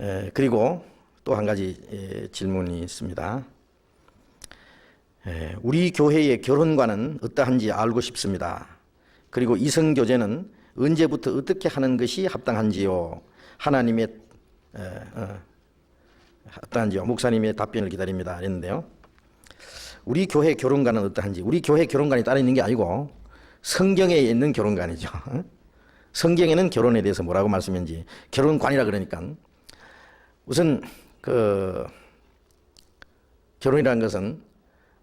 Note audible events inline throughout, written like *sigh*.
에, 그리고 또 한 가지 에, 질문이 있습니다. 에, 우리 교회의 결혼관은 어떠한지 알고 싶습니다. 그리고 이성 교제는 언제부터 어떻게 하는 것이 합당한지요? 하나님의 에, 어, 합당한지요? 목사님의 답변을 기다립니다. 했는데요. 우리 교회 결혼관은 어떠한지 우리 교회 결혼관이 따로 있는 게 아니고 성경에 있는 결혼관이죠. 어? 성경에는 결혼에 대해서 뭐라고 말씀했는지 결혼관이라 그러니까 우선 그 결혼이라는 것은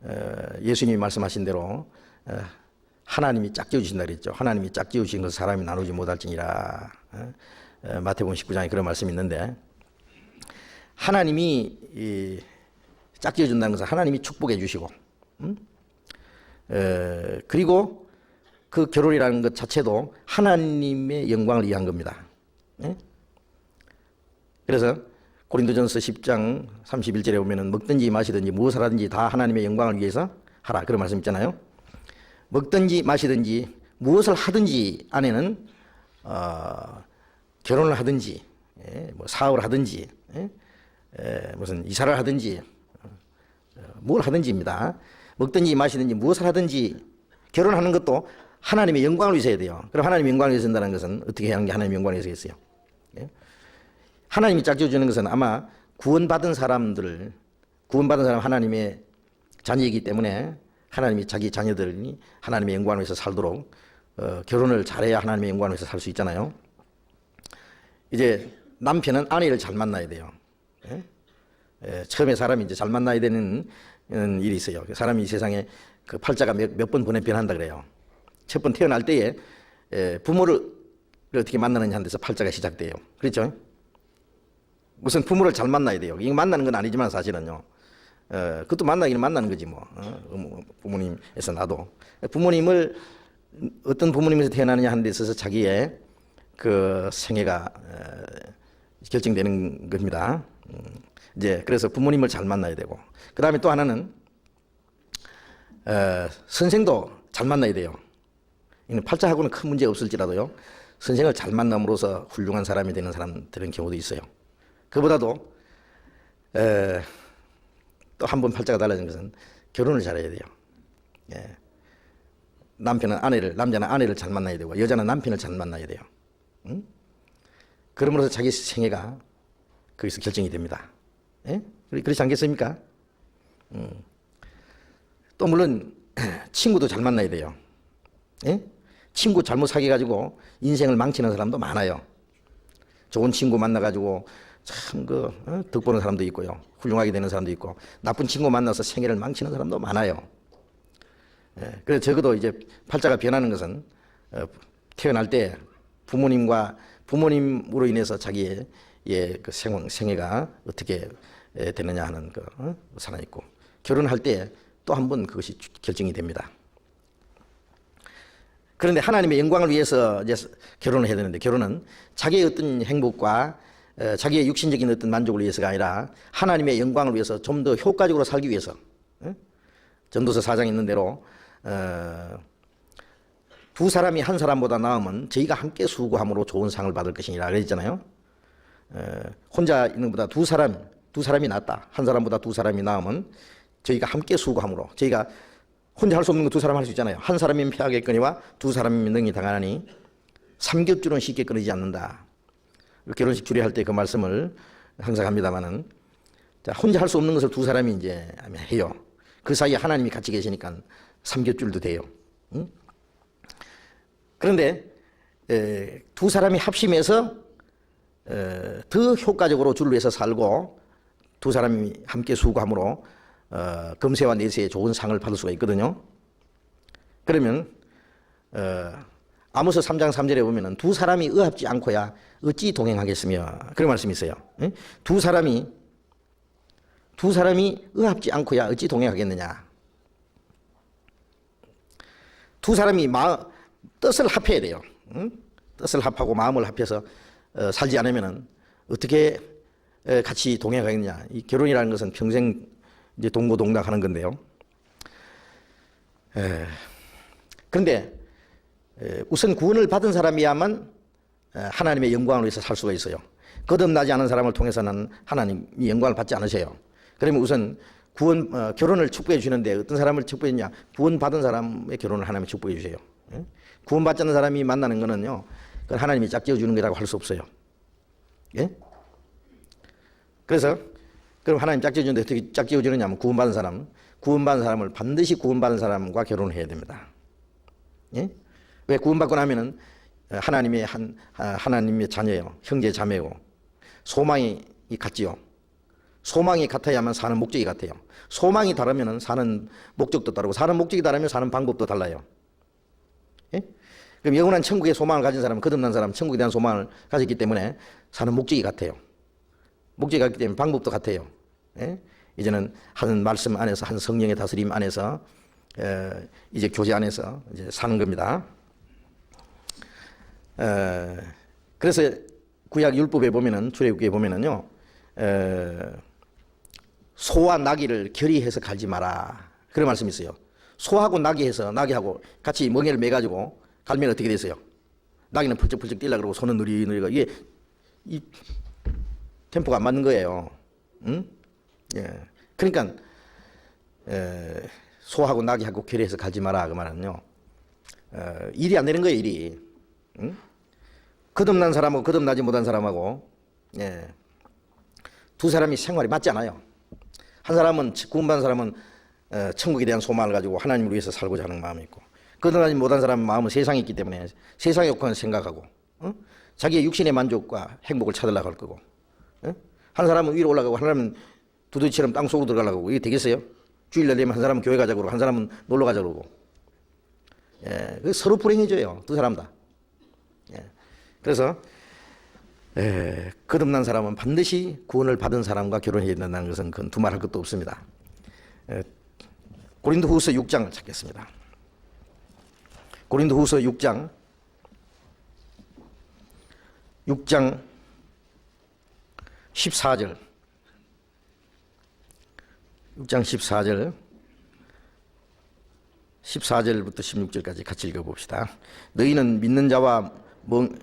어, 예수님이 말씀하신 대로 어, 하나님이 짝지어 주신다 그랬죠. 하나님이 짝지어 주신 것을 사람이 나누지 못할지니라. 어, 어, 마태복음 19장에 그런 말씀이 있는데 하나님이 이 짝지어 준다는 것은 하나님이 축복해 주시고 음? 에, 그리고 그 결혼이라는 것 자체도 하나님의 영광을 위한 겁니다. 예? 그래서 고린도전서 10장 31절에 보면은 먹든지 마시든지 무엇을 하든지 다 하나님의 영광을 위해서 하라 그런 말씀 있잖아요. 먹든지 마시든지 무엇을 하든지 안에는 어, 결혼을 하든지 예, 뭐 사업을 하든지 예, 에, 무슨 이사를 하든지 어, 뭘 하든지입니다. 먹든지 마시든지 무엇을 하든지 결혼하는 것도 하나님의 영광을 위해서 해야 돼요. 그럼 하나님의 영광을 위해서 한다는 것은 어떻게 하는 게 하나님의 영광을 위해서 했어요. 예? 하나님이 짝지어 주는 것은 아마 구원받은 사람들을 구원받은 사람 하나님의 자녀이기 때문에 하나님이 자기 자녀들이 하나님의 영광을 위해서 살도록 어, 결혼을 잘해야 하나님의 영광을 위해서 살 수 있잖아요. 이제 남편은 아내를 잘 만나야 돼요. 예? 예, 처음에 사람이 이제 잘 만나야 되는 음, 일이 있어요. 사람이 이 세상에 그 팔자가 몇번 번에 변한다 그래요. 첫 번 태어날 때에 에, 부모를 어떻게 만나느냐 하는 데서 팔자가 시작돼요. 그렇죠? 우선 부모를 잘 만나야 돼요. 이거 만나는 건 아니지만 사실은요. 어, 그것도 만나기는 만나는 거지 뭐. 어, 어머, 부모님에서 나도 부모님을 어떤 부모님에서 태어나느냐 하는 데 있어서 자기의 그 생애가 어, 결정되는 겁니다. 음, 이제 그래서 부모님을 잘 만나야 되고 그 다음에 또 하나는 어, 선생도 잘 만나야 돼요. 팔자하고는 큰 문제 없을지라도요. 선생을 잘 만남으로써 훌륭한 사람이 되는 사람들은 경우도 있어요. 그보다도 또 한 번 팔자가 달라진 것은 결혼을 잘해야 돼요. 예. 남편은 아내를 남자는 아내를 잘 만나야 되고 여자는 남편을 잘 만나야 돼요. 응? 그러므로서 자기 생애가 거기서 결정이 됩니다. 예? 그렇- 그렇지 않겠습니까? 음. 또 물론 *clears throat* 친구도 잘 만나야 돼요. 예? 친구 잘못 사귀어가지고 인생을 망치는 사람도 많아요. 좋은 친구 만나 가지고 참그 어? 덕보는 사람도 있고요. 훌륭하게 되는 사람도 있고 나쁜 친구 만나서 생애를 망치는 사람도 많아요. 예, 그래서 적어도 이제 팔자가 변하는 것은 어, 태어날 때 부모님과 부모님으로 인해서 자기의 예, 그 생, 생애가 어떻게 예, 되느냐 하는 그 어? 사나 있고 결혼할 때 또 한 번 그것이 주- 결정이 됩니다. 그런데 하나님의 영광을 위해서 이제 결혼을 해야 되는데 결혼은 자기의 어떤 행복과 어, 자기의 육신적인 어떤 만족을 위해서가 아니라 하나님의 영광을 위해서 좀 더 효과적으로 살기 위해서 어? 전도서 4장에 있는 대로 어, 두 사람이 한 사람보다 나으면 저희가 함께 수고함으로 좋은 상을 받을 것이니라 그랬잖아요. 어, 혼자 있는 것보다 두 사람 두 사람이 낫다. 한 사람보다 두 사람이 나으면 저희가 함께 수고함으로 저희가 혼자 할 수 없는 거 두 사람 할 수 있잖아요. 한 사람이면 패하겠거니와 두 사람이면 능히 당하나니 삼겹줄은 쉽게 끊이지 않는다. 결혼식 주례할 때 그 말씀을 항상 합니다만은 자, 혼자 할 수 없는 것을 두 사람이 이제 해요. 그 사이에 하나님이 같이 계시니까 삼겹줄도 돼요. 응? 그런데 에, 두 사람이 합심해서 에, 더 효과적으로 위해서 살고 두 사람이 함께 수고함으로 어, 금세와 내세에 좋은 상을 받을 수가 있거든요. 그러면 어, 아모스 3장 3절에 보면은 두 사람이 의합지 않고야 어찌 동행하겠으며 그런 말씀이 있어요. 예? 두 사람이 두 사람이 의합지 않고야 어찌 동행하겠느냐. 두 사람이 마, 뜻을 합해야 돼요. 응? 뜻을 합하고 마음을 합해서 어, 살지 않으면은 어떻게 에, 같이 동행하겠느냐. 이 결혼이라는 것은 평생 이제 동고동락하는 건데요. 에, 그런데 에, 우선 구원을 받은 사람이야만 에, 하나님의 영광을 위해서 살 수가 있어요. 거듭나지 않은 사람을 통해서는 하나님이 영광을 받지 않으세요. 그러면 우선 구원 어, 결혼을 축복해 주시는데 어떤 사람을 축복했냐? 구원 받은 사람의 결혼을 하나님이 축복해 주세요. 예? 구원 받지 않는 사람이 만나는 거는요. 그건 하나님이 짝지어 주는 거라고 할 수 없어요. 예? 그래서 그럼 하나님 짝지어 주는데 어떻게 짝지어 주느냐면 구원 받은 사람, 구원 받은 사람을 반드시 구원 받은 사람과 결혼을 해야 됩니다. 예? 왜 구원받고 나면은 하나님의 한 아, 하나님의 자녀예요. 형제 자매고 소망이 같지요. 소망이 같아야만 사는 목적이 같아요. 소망이 다르면 사는 목적도 다르고 사는 목적이 다르면 사는 방법도 달라요. 예? 그럼 영원한 천국의 소망을 가진 사람은 거듭난 사람 천국에 대한 소망을 가졌기 때문에 사는 목적이 같아요. 목적이 같기 때문에 방법도 같아요. 예? 이제는 한 말씀 안에서 한 성령의 다스림 안에서 에, 이제 교제 안에서 이제 사는 겁니다. 에, 그래서 구약 율법에 보면은 출애굽기에 보면은요. 에, 소와 나귀를 결의해서 갈지 마라. 그런 말씀이 있어요. 소하고 나귀해서 나귀하고 같이 멍에를 매 가지고 갈면 어떻게 되세요? 나귀는 펄쩍펄쩍 뛰려 그러고 소는 느리느리가 이게 이 템포가 안 맞는 거예요. 응? 예. 그러니까 에, 소하고 나귀하고 결의해서 갈지 마라 그 말은요. 어, 일이 안 되는 거예요, 일이. 응? 거듭난 사람하고 거듭나지 못한 사람하고 예. 두 사람이 생활이 맞지 않아요. 한 사람은 구원받은 사람은 어, 천국에 대한 소망을 가지고 하나님을 위해서 살고자 하는 마음이 있고 거듭나지 못한 사람은 마음은 세상에 있기 때문에 세상의 욕구만 생각하고 어? 자기의 육신의 만족과 행복을 찾으려고 할 거고 어? 한 사람은 위로 올라가고 한 사람은 두더지처럼 땅 속으로 들어가려고 이게 되겠어요? 주일날 되면 한 사람은 교회 가자고 한 사람은 놀러 가자고 그러고 예, 그 서로 불행해져요 두 사람 다 예. 그래서 에, 거듭난 사람은 반드시 구원을 받은 사람과 결혼해야 된다는 것은 그건 두말할 것도 없습니다. 에, 고린도후서 6장을 찾겠습니다. 고린도후서 6장 6장 14절 6장 14절 14절부터 16절까지 같이 읽어봅시다. 너희는 믿는 자와 멍,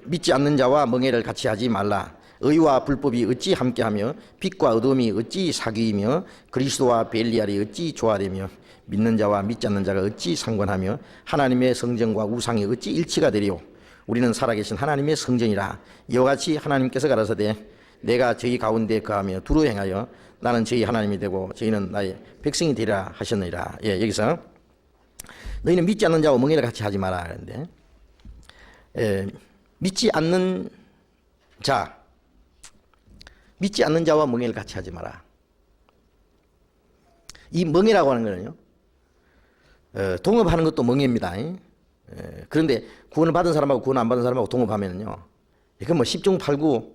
믿지 않는 자와 멍해를 같이 하지 말라. 의와 불법이 어찌 함께하며 빛과 어둠이 어찌 사귀이며 그리스도와 벨리알이 어찌 조화되며 믿는 자와 믿지 않는 자가 어찌 상관하며 하나님의 성전과 우상이 어찌 일치가 되리요 우리는 살아계신 하나님의 성전이라. 이와 같이 하나님께서 가라사대 내가 저희 가운데 거하며 두루 행하여 나는 저희 하나님이 되고 저희는 나의 백성이 되리라 하셨느니라. 예 여기서 너희는 믿지 않는 자와 멍해를 같이 하지 마라 그런데 예, 믿지 않는 자, 믿지 않는 자와 멍해를 같이 하지 마라. 이 멍해라고 하는 거는요, 어, 동업하는 것도 멍해입니다. 예, 그런데 구원을 받은 사람하고 구원 안 받은 사람하고 동업하면요, 이건 뭐 10중 8구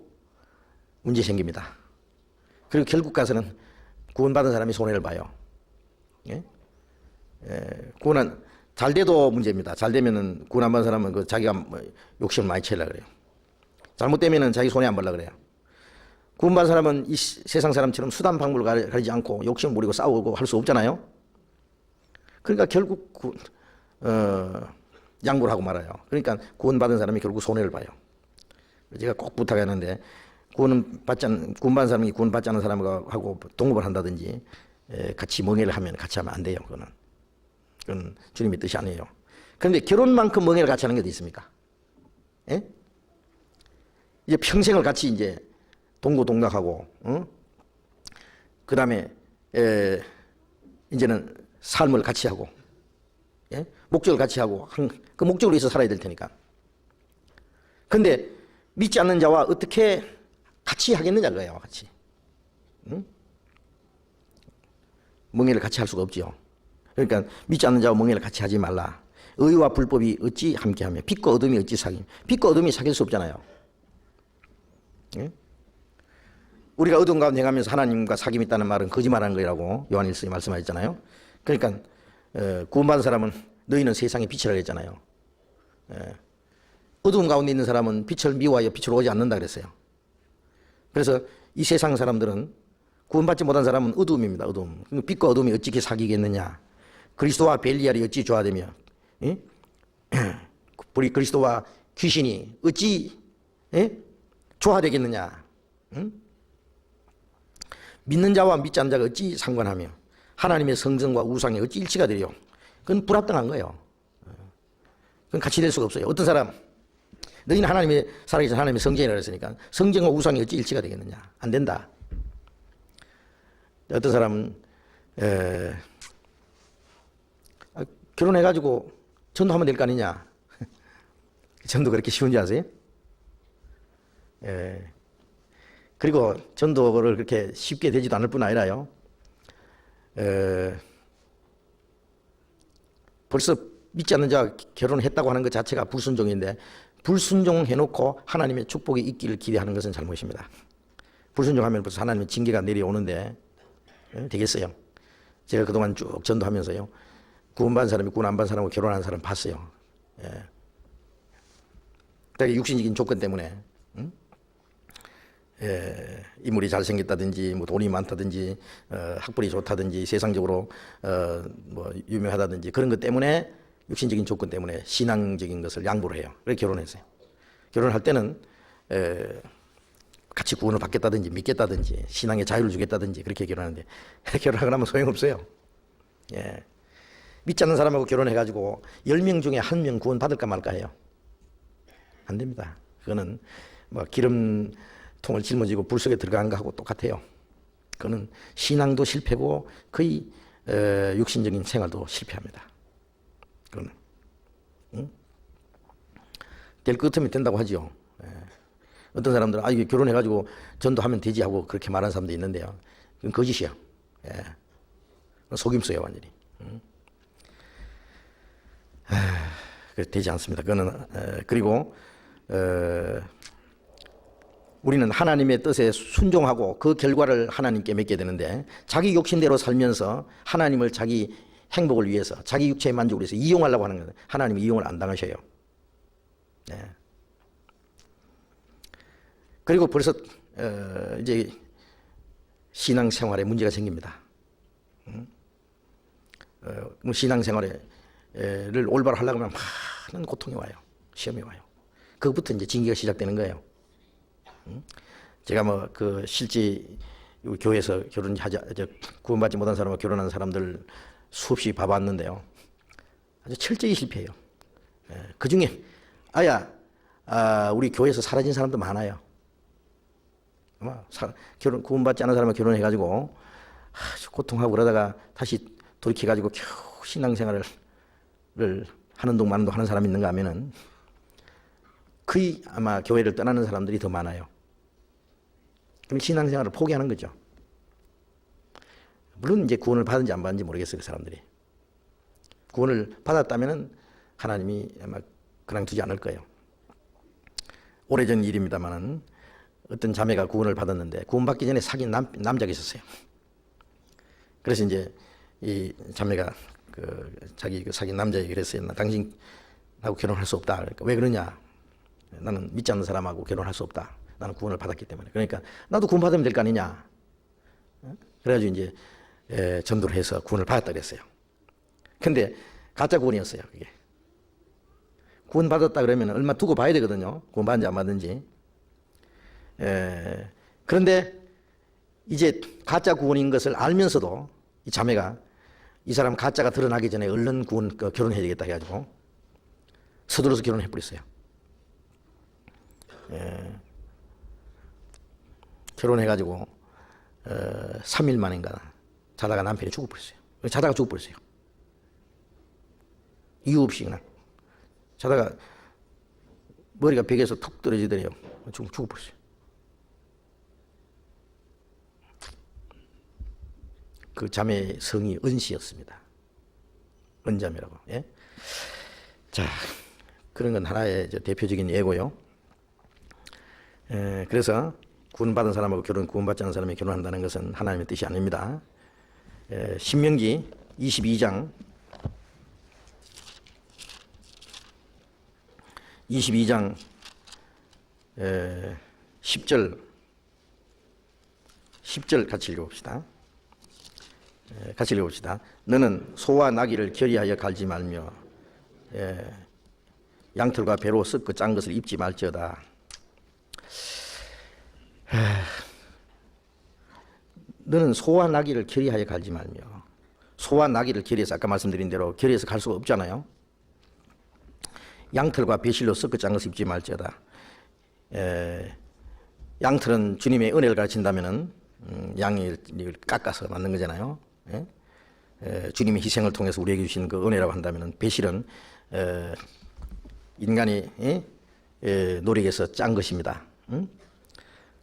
문제 생깁니다. 그리고 결국 가서는 구원받은 사람이 손해를 봐요. 예? 예, 구원은 잘 돼도 문제입니다. 잘 되면은 구원 안 받은 사람은 그 자기가 뭐 욕심을 많이 채려 그래요. 잘못되면은 자기 손해 안 벌라 그래요. 구원 받은 사람은 이 시- 세상 사람처럼 수단 방법을 가리- 가리지 않고 욕심 부리고 싸우고 할 수 없잖아요. 그러니까 결국 구, 어, 양보를 하고 말아요. 그러니까 구원 받은 사람이 결국 손해를 봐요. 제가 꼭 부탁하는데 구원은 받지 않, 구원 받은 사람이 구원 받지 않은 사람하고 동업을 한다든지 에, 같이 멍해를 하면 같이 하면 안 돼요. 그거는. 그건 주님의 뜻이 아니에요. 그런데 결혼만큼 멍해를 같이 하는 게 어디 있습니까? 예? 이제 평생을 같이 이제 동고동락하고, 어? 그 다음에, 에, 이제는 삶을 같이 하고, 예? 목적을 같이 하고, 한, 그 목적으로 위해서 살아야 될 테니까. 근데 믿지 않는 자와 어떻게 같이 하겠느냐, 그거예요, 같이. 응? 멍해를 같이 할 수가 없지요. 그러니까 믿지 않는 자와 멍해를 같이 하지 말라. 의와 불법이 어찌 함께하며 빛과 어둠이 어찌 사귀? 빛과 어둠이 사귈 수 없잖아요. 예? 우리가 어둠 가운데 가면서 하나님과 사귐이 있다는 말은 거짓말하는 거라고 요한일서에 말씀하셨잖아요. 그러니까 어, 구원받은 사람은 너희는 세상의 빛이라 그랬잖아요. 예. 어둠 가운데 있는 사람은 빛을 미워하여 빛으로 오지 않는다 그랬어요. 그래서 이 세상 사람들은 구원받지 못한 사람은 어둠입니다. 어둠. 빛과 어둠이 어찌게 사귀겠느냐? 그리스도와 벨리알이 어찌 조화되며, 예? *clears throat* 우리 그리스도와 귀신이 어찌 예? 조화되겠느냐? 믿는 자와 믿지 않는 자가 어찌 상관하며 하나님의 성전과 우상이 어찌 일치가 되려? 그건 불합당한 거예요. 그건 같이 될 수가 없어요. 어떤 사람 너희는 하나님의 살아계신 하나님의 성전이라 그랬으니까 성전과 우상이 어찌 일치가 되겠느냐? 안 된다. 어떤 사람은 에, 아, 결혼해가지고 전도하면 될 거 아니냐? *laughs* 전도 그렇게 쉬운지 아세요? 예. 그리고 전도를 그렇게 쉽게 되지도 않을 뿐 아니라요. 에, 벌써 믿지 않는 자가 결혼했다고 하는 것 자체가 불순종인데 불순종해놓고 하나님의 축복이 있기를 기대하는 것은 잘못입니다. 불순종하면 벌써 하나님의 징계가 내려오는데 예, 되겠어요. 제가 그동안 쭉 전도하면서요. 구원받은 사람이 구원 안 받은 사람하고 결혼한 사람 봤어요. 예. 되게 육신적인 조건 때문에 응? 예, 인물이 잘생겼다든지 뭐 돈이 많다든지 어, 학벌이 좋다든지 세상적으로 어, 뭐 유명하다든지 그런 것 때문에 육신적인 조건 때문에 신앙적인 것을 양보를 해요. 그래서 결혼했어요. 결혼할 때는 에, 같이 구원을 받겠다든지 믿겠다든지 신앙의 자유를 주겠다든지 그렇게 결혼하는데 *laughs* 결혼하고 나면 소용없어요. 예. 믿지 않는 사람하고 결혼해가지고 10명 중에 한 명 구원 받을까 말까 해요. 안 됩니다. 그거는 뭐 기름통을 짊어지고 불 속에 들어간 거하고 똑같아요. 그거는 신앙도 실패고 거의 에, 육신적인 생활도 실패합니다. 그거는 응? 될것 같으면 된다고 하죠. 예. 어떤 사람들은 아 이게 결혼해가지고 전도하면 되지 하고 그렇게 말하는 사람도 있는데요. 그건 거짓이야. 예. 속임수예요 완전히. 되지 않습니다. 그거는 에, 그리고 어, 우리는 하나님의 뜻에 순종하고 그 결과를 하나님께 맺게 되는데 자기 욕심대로 살면서 하나님을 자기 행복을 위해서 자기 육체의 만족을 위해서 이용하려고 하는 거예요. 하나님이 이용을 안 당하셔요. 네. 그리고 벌써 어, 이제 신앙생활에 문제가 생깁니다. 음? 어, 뭐 신앙생활 을 올바로 하려고 하면 많은 고통이 와요. 시험이 와요. 그것부터 이제 징계가 시작되는 거예요. 음? 제가 뭐 그 실제 교회에서 결혼하자 구원받지 못한 사람과 결혼한 사람들 수없이 봐봤는데요. 아주 철저히 실패해요. 그 중에 아야 아, 우리 교회에서 사라진 사람도 많아요. 아마 사, 결혼 구원받지 않은 사람과 결혼해가지고 아주 고통하고 그러다가 다시 돌이켜가지고 겨우 신앙생활을 하는 동 마는 동 하는 사람이 있는가 하면은 거의 아마 교회를 떠나는 사람들이 더 많아요. 그럼 신앙생활을 포기하는 거죠. 물론 이제 구원을 받은지 안 받은지 모르겠어요, 그 사람들이. 구원을 받았다면은 하나님이 아마 그냥 두지 않을 거예요. 오래전 일입니다만은 어떤 자매가 구원을 받았는데 구원받기 전에 사귄 남, 남자가 있었어요. 그래서 이제 이 자매가 그 자기 그 사귄 남자에게 그랬어요. 나 당신하고 결혼할 수 없다. 그러니까 왜 그러냐? 나는 믿지 않는 사람하고 결혼할 수 없다. 나는 구원을 받았기 때문에. 그러니까 나도 구원 받으면 될 거 아니냐? 그래가지고 이제 에, 전도를 해서 구원을 받았다 그랬어요. 근데 가짜 구원이었어요. 그게. 구원 받았다 그러면 얼마 두고 봐야 되거든요. 구원 받는지 안 받는지. 에, 그런데 이제 가짜 구원인 것을 알면서도 이 자매가 이 사람 가짜가 드러나기 전에 얼른 구원 그 결혼해야 되겠다 해가지고 서둘러서 결혼해 버렸어요. 결혼해가지고 어, 3일 만인가 자다가 남편이 죽어버렸어요. 자다가 죽어버렸어요. 이유 없이 그냥 자다가 머리가 벽에서 툭 떨어지더래요. 죽, 죽어버렸어요. 그 자매의 성이 은씨였습니다. 은자매라고. 예? 자, 그런 건 하나의 대표적인 예고요. 에, 그래서 구원받은 사람하고 결혼, 구원받지 않은 사람이 결혼한다는 것은 하나님의 뜻이 아닙니다. 에, 신명기 22장 22장 에, 10절 10절 같이 읽어봅시다. 에, 같이 읽어봅시다. 너는 소와 나귀를 결의하여 갈지 말며 에, 양털과 배로 썩고 짠 것을 입지 말지어다. 하... 너는 소와 나귀를 결의하여 갈지 말며 소와 나귀를 결의해서 아까 말씀드린 대로 결의해서 갈 수가 없잖아요. 양털과 배실로 섞어 짠 것을 입지 말지어다. 에, 양털은 주님의 은혜를 가르친다면은 음, 양을 깎아서 만든 거잖아요. 예? 에, 주님의 희생을 통해서 우리에게 주신 그 은혜라고 한다면은 배실은 에, 인간이 노력해서 짠 것입니다. 응?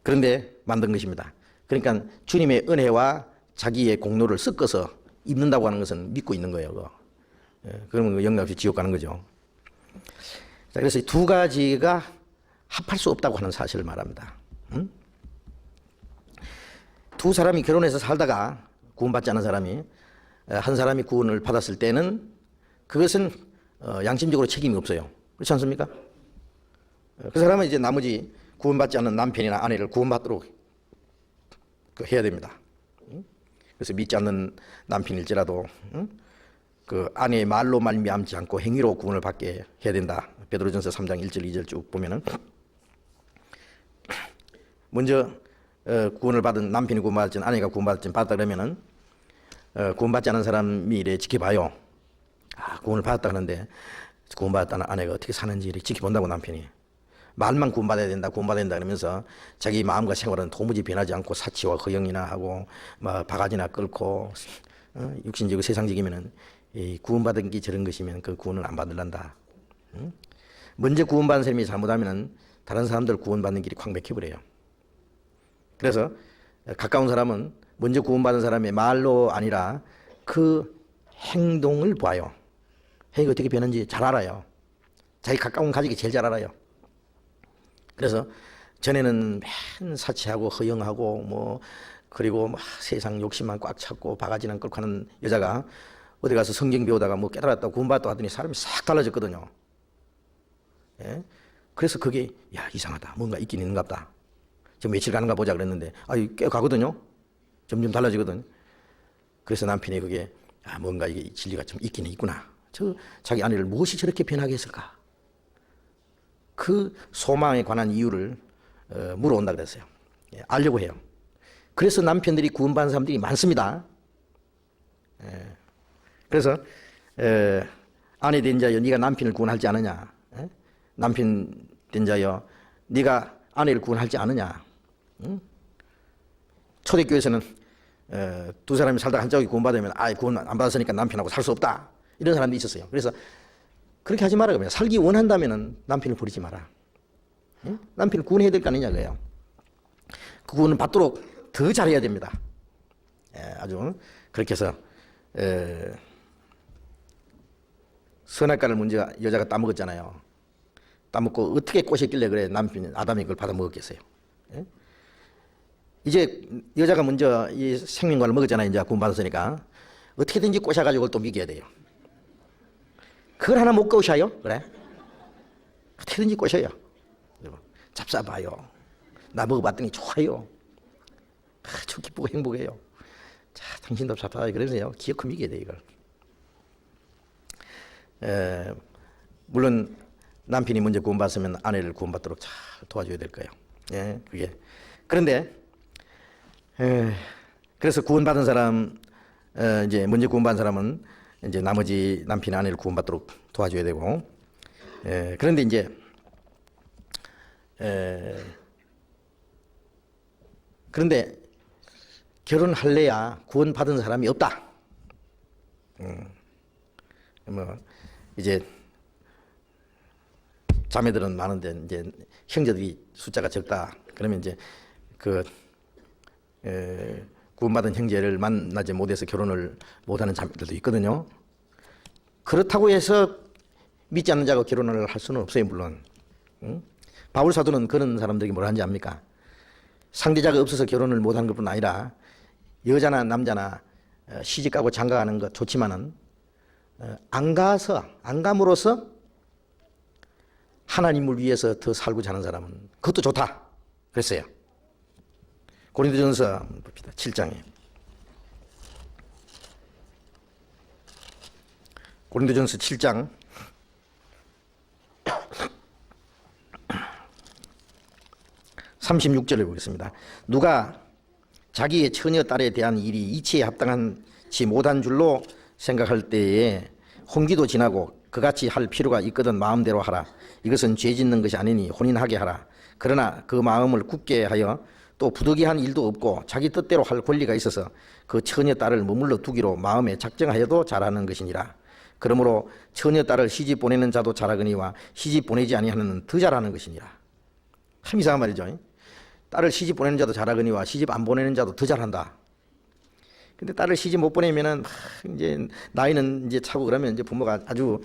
그런데 만든 것입니다. 그러니까 주님의 은혜와 자기의 공로를 섞어서 입는다고 하는 것은 믿고 있는 거예요. 그거. 예, 그러면 영감 없이 지옥 가는 거죠. 자, 그래서 이두 가지가 합할 수 없다고 하는 사실을 말합니다. 응? 두 사람이 결혼해서 살다가 구원받지 않은 사람이 에, 한 사람이 구원을 받았을 때는 그것은 어, 양심적으로 책임이 없어요. 그렇지 않습니까? 어, 그 사람은 이제 나머지 구원받지 않는 남편이나 아내를 구원받도록 그 해야 됩니다. 응? 그래서 믿지 않는 남편일지라도 응? 그 아내의 말로 말미암지 않고 행위로 구원을 받게 해야 된다. 베드로전서 3장 1절 2절 쭉 보면은 *clears throat* 먼저 어, 구원을 받은 남편이 구원받았지 아내가 구원받았지 받았다 그러면은 어, 구원받지 않은 사람이 이래 지켜봐요. 아 구원을 받았다 그러는데 구원받았다는 아내가 어떻게 사는지 이렇게 지켜본다고 남편이 말만 구원받아야 된다 구원받아야 된다 그러면서 자기 마음과 생활은 도무지 변하지 않고 사치와 허영이나 하고 막 바가지나 끌고 어, 육신적이고 세상적이면은 이 구원받은 게 저런 것이면 그 구원을 안 받을란다. 응? 먼저 구원받은 사람이 잘못하면은 다른 사람들 구원받는 길이 콱 막혀버려요. 그래서 가까운 사람은 먼저 구원받은 사람의 말로 아니라 그 행동을 봐요. 행위가 어떻게 변하는지 잘 알아요. 자기 가까운 가족이 제일 잘 알아요. 그래서 전에는 맨 사치하고 허영하고 뭐 그리고 막 세상 욕심만 꽉 찼고 바가지는 끌고 하는 여자가 어디 가서 성경 배우다가 뭐 깨달았다 구원받다 하더니 사람이 싹 달라졌거든요. 예? 그래서 그게 야 이상하다 뭔가 있긴 있는가 보 다. 저 며칠 가는가 보자 그랬는데 아꽤 가거든요. 점점 달라지거든. 그래서 남편이 그게 아 뭔가 이게 진리가 좀 있긴 있구나. 저 자기 아내를 무엇이 저렇게 변하게 했을까? 그 소망에 관한 이유를 어, 물어온다 그랬어요. 예, 알려고 해요. 그래서 남편들이 구원받은 사람들이 많습니다. 예, 그래서 에, 아내 된 자여 네가 남편을 구원할지 않느냐? 예? 남편 된 자여 네가 아내를 구원할지 않느냐? 응? 초대교회에서는 에, 두 사람이 살다가 한쪽이 구원받으면 아 구원 안 받았으니까 남편하고 살 수 없다 이런 사람도 있었어요. 그래서 그렇게 하지 마라 그러면 살기 원한다면은 남편을 버리지 마라. 응? 남편을 구원해야 될 거 아니냐 그래요. 그 구원을 받도록 더 잘해야 됩니다. 예, 아주 그렇게 해서 에, 선악과를 먼저 여자가 따먹었잖아요. 따먹고 어떻게 꼬셨길래 그래 남편 아담이 그걸 받아 먹었겠어요. 예? 이제 여자가 먼저 이 생명과를 먹었잖아요. 이제 구원 받았으니까 어떻게든지 꼬셔가지고 또 먹여야 돼요. 그걸 하나 못 꼬셔요. 그래? 어떻게든지 꼬셔요. 잡숴봐요. 나 먹어봤더니 좋아요. 아주 기쁘고 행복해요. 자, 당신도 잡숴봐요. 그러세요. 기어코 먹여야 돼 이걸. 에, 물론 남편이 먼저 구원받으면 아내를 구원받도록 잘 도와줘야 될 거예요. 예, 그게. 그런데 에, 그래서 구원받은 사람 어, 이제 먼저 구원받은 사람은 이제 나머지 남편 아내를 구원받도록 도와줘야 되고. 에, 그런데 이제 에, 그런데 결혼할래야 구원받은 사람이 없다. 음, 뭐 이제 자매들은 많은데 이제 형제들이 숫자가 적다. 그러면 이제 그 에, 구원받은 형제를 만나지 못해서 결혼을 못하는 자매들도 있거든요. 그렇다고 해서 믿지 않는 자가 결혼을 할 수는 없어요, 물론. 응? 바울 사도는 그런 사람들이 뭐라 하는지 압니까? 상대자가 없어서 결혼을 못하는 것뿐 아니라 여자나 남자나 어, 시집가고 장가가는 것 좋지만은 어, 안 가서 안 감으로써 하나님을 위해서 더 살고자 하는 사람은 그것도 좋다. 그랬어요. 고린도전서 봅시다. 7장에. 고린도전서 7장 36절을 보겠습니다. 누가 자기의 처녀 딸에 대한 일이 이치에 합당한지 못한 줄로 생각할 때에 혼기도 지나고 그같이 할 필요가 있거든 마음대로 하라. 이것은 죄 짓는 것이 아니니 혼인하게 하라. 그러나 그 마음을 굳게 하여 또 부득이한 일도 없고 자기 뜻대로 할 권리가 있어서 그 처녀 딸을 머물러 두기로 마음에 작정하여도 잘하는 것이니라. 그러므로 처녀 딸을 시집 보내는 자도 잘하거니와 시집 보내지 아니하는 더 잘하는 것이니라. 참 이상한 말이죠. 딸을 시집 보내는 자도 잘하거니와 시집 안 보내는 자도 더 잘한다. 근데 딸을 시집 못 보내면은 막 이제 나이는 이제 차고 그러면 이제 부모가 아주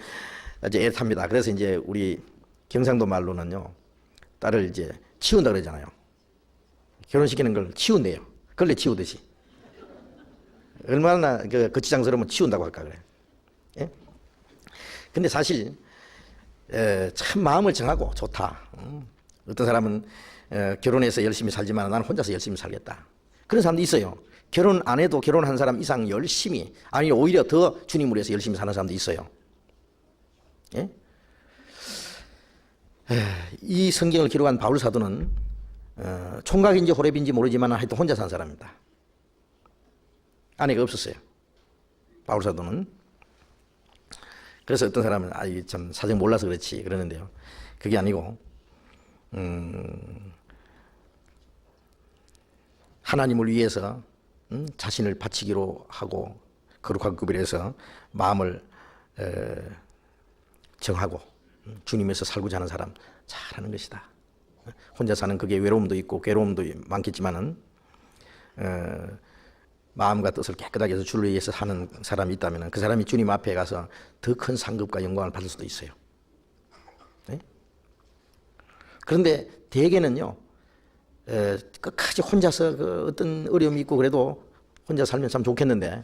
이제 애탑니다. 그래서 이제 우리 경상도 말로는요 딸을 이제 치운다 그러잖아요. 결혼시키는 걸 치운대요. 걸레 치우듯이. 얼마나 그 거치장스러우면 치운다고 할까 그래. 예? 근데 사실 에, 참 마음을 정하고 좋다. 음. 어떤 사람은 에, 결혼해서 열심히 살지만 나는 혼자서 열심히 살겠다. 그런 사람도 있어요. 결혼 안 해도 결혼한 사람 이상 열심히 아니 오히려 더 주님을 위해서 열심히 사는 사람도 있어요. 예? 에, 이 성경을 기록한 바울 사도는 어, 총각인지 호랩인지 모르지만 하여튼 혼자 산 사람입니다. 아내가 없었어요. 바울 사도는 그래서 어떤 사람은 아, 이게 참 사정 몰라서 그렇지 그러는데요. 그게 아니고 음, 하나님을 위해서 음, 자신을 바치기로 하고 거룩한 급일에서 마음을 에, 정하고 음, 주님에서 살고자 하는 사람 잘하는 것이다. 혼자 사는 그게 외로움도 있고 괴로움도 많겠지만은 어, 마음과 뜻을 깨끗하게 해서 주를 위해서 사는 사람이 있다면 그 사람이 주님 앞에 가서 더 큰 상급과 영광을 받을 수도 있어요. 네? 그런데 대개는요, 에, 끝까지 혼자서 그 어떤 어려움이 있고 그래도 혼자 살면 참 좋겠는데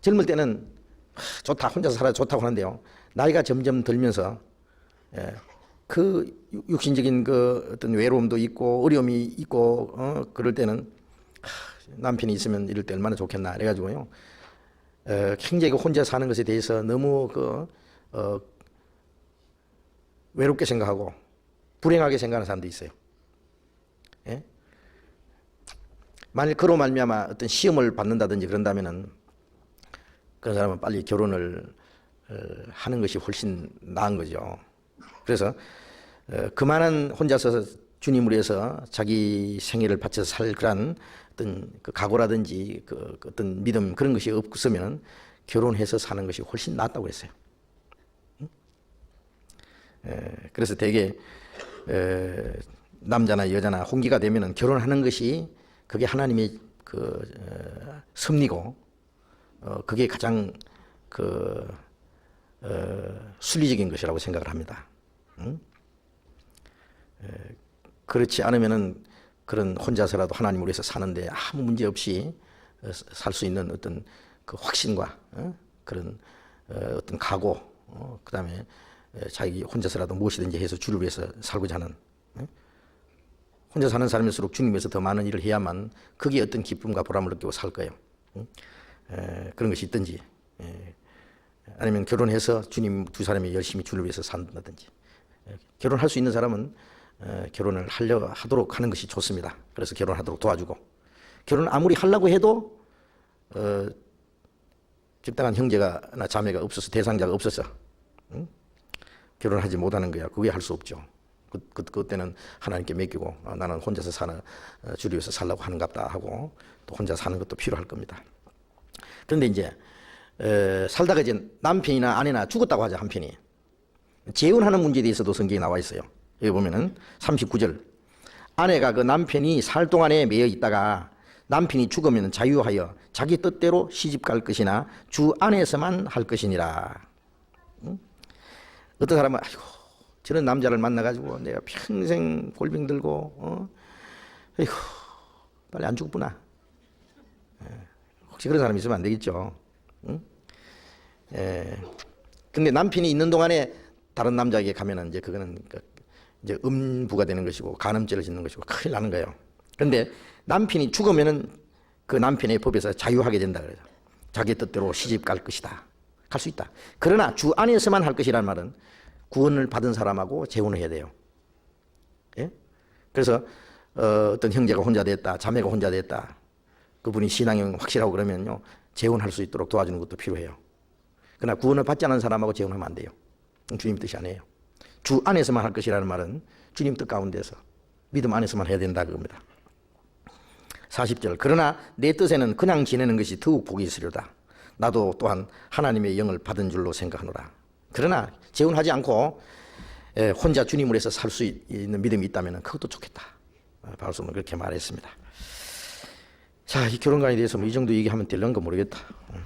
젊을 때는 하, 좋다 혼자서 살아 좋다고 하는데요. 나이가 점점 들면서 예, 그 육- 육신적인 그 어떤 외로움도 있고 어려움이 있고 어, 그럴 때는 하, 남편이 있으면 이럴 때 얼마나 좋겠나 그래가지고요. 에, 굉장히 그 혼자 사는 것에 대해서 너무 그 어, 외롭게 생각하고 불행하게 생각하는 사람도 있어요. 예? 만일 그로 말미암아 어떤 시험을 받는다든지 그런다면은 그런 사람은 빨리 결혼을 어, 하는 것이 훨씬 나은 거죠. 그래서 어, 그만한 혼자서 주님을 위해서 자기 생애를 바쳐서 살 그런 어떤 그 각오라든지 그, 그 어떤 믿음 그런 것이 없으면 결혼해서 사는 것이 훨씬 낫다고 했어요. 그래서 대개 에, 남자나 여자나 홍기가 되면은 결혼하는 것이 그게 하나님의 그 어, 섭리고 어, 그게 가장 그 어, 순리적인 것이라고 생각을 합니다. 그렇지 않으면은 그런 혼자서라도 하나님을 위해서 사는데 아무 문제 없이 살 수 있는 어떤 그 확신과 어? 그런 어, 어떤 각오, 어, 그 다음에 에, 자기 혼자서라도 무엇이든지 해서 주를 위해서 살고자 하는 어? 혼자 사는 사람일수록 주님에서 더 많은 일을 해야만 그게 어떤 기쁨과 보람을 느끼고 살 거예요. 그런 것이 있든지 에, 아니면 결혼해서 주님 두 사람이 열심히 주를 위해서 산다든지 에, 결혼할 수 있는 사람은 에, 결혼을 하려 하도록 하는 것이 좋습니다. 그래서 결혼하도록 도와주고 결혼 아무리 하려고 해도 어, 적당한 형제가나 자매가 없어서 대상자가 없어서 응? 결혼하지 못하는 거야. 그게 할 수 없죠. 그, 그, 그때는 하나님께 맡기고 어, 나는 혼자서 사는 어, 위해서 살라고 하는갑다 하고 또 혼자 사는 것도 필요할 겁니다. 그런데 이제 에, 살다가 이제 남편이나 아내나 죽었다고 하죠 한편이 재혼하는 문제에 대해서도 성경에 나와 있어요. 여기 보면은 39절 아내가 그 남편이 살 동안에 매여 있다가 남편이 죽으면 자유하여 자기 뜻대로 시집 갈 것이나 주 안에서만 할 것이니라. 응? 어떤 사람은 아이고 저런 남자를 만나가지고 내가 평생 골병 들고 어? 아이고 빨리 안 죽구나. 예, 혹시 그런 사람 있으면 안 되겠죠. 응? 예. 근데 남편이 있는 동안에 다른 남자에게 가면은 이제 그거는 그 이제 음부가 되는 것이고 간음죄를 짓는 것이고 큰일 나는 거예요. 근데 남편이 죽으면은 그 남편의 법에서 자유하게 된다 그래요. 자기 뜻대로 시집 갈 것이다. 갈 수 있다. 그러나 주 안에서만 할 것이라는 말은 구원을 받은 사람하고 재혼을 해야 돼요. 예? 그래서 어, 어떤 형제가 혼자 됐다, 자매가 혼자 됐다. 그분이 신앙이 확실하고 그러면요 재혼할 수 있도록 도와주는 것도 필요해요. 그러나 구원을 받지 않은 사람하고 재혼하면 안 돼요. 주님 뜻이 아니에요. 주 안에서만 할 것이라는 말은 주님 뜻 가운데서 믿음 안에서만 해야 된다 그겁니다. 40절 그러나 내 뜻에는 그냥 지내는 것이 더욱 복이 있으려다. 나도 또한 하나님의 영을 받은 줄로 생각하노라. 그러나 재혼하지 않고 에, 혼자 주님을 해서 살 수 있는 믿음이 있다면 그것도 좋겠다. 아, 바울소는 그렇게 말했습니다. 자, 이 결혼관에 대해서 뭐 이 정도 얘기하면 될런가 모르겠다. 음.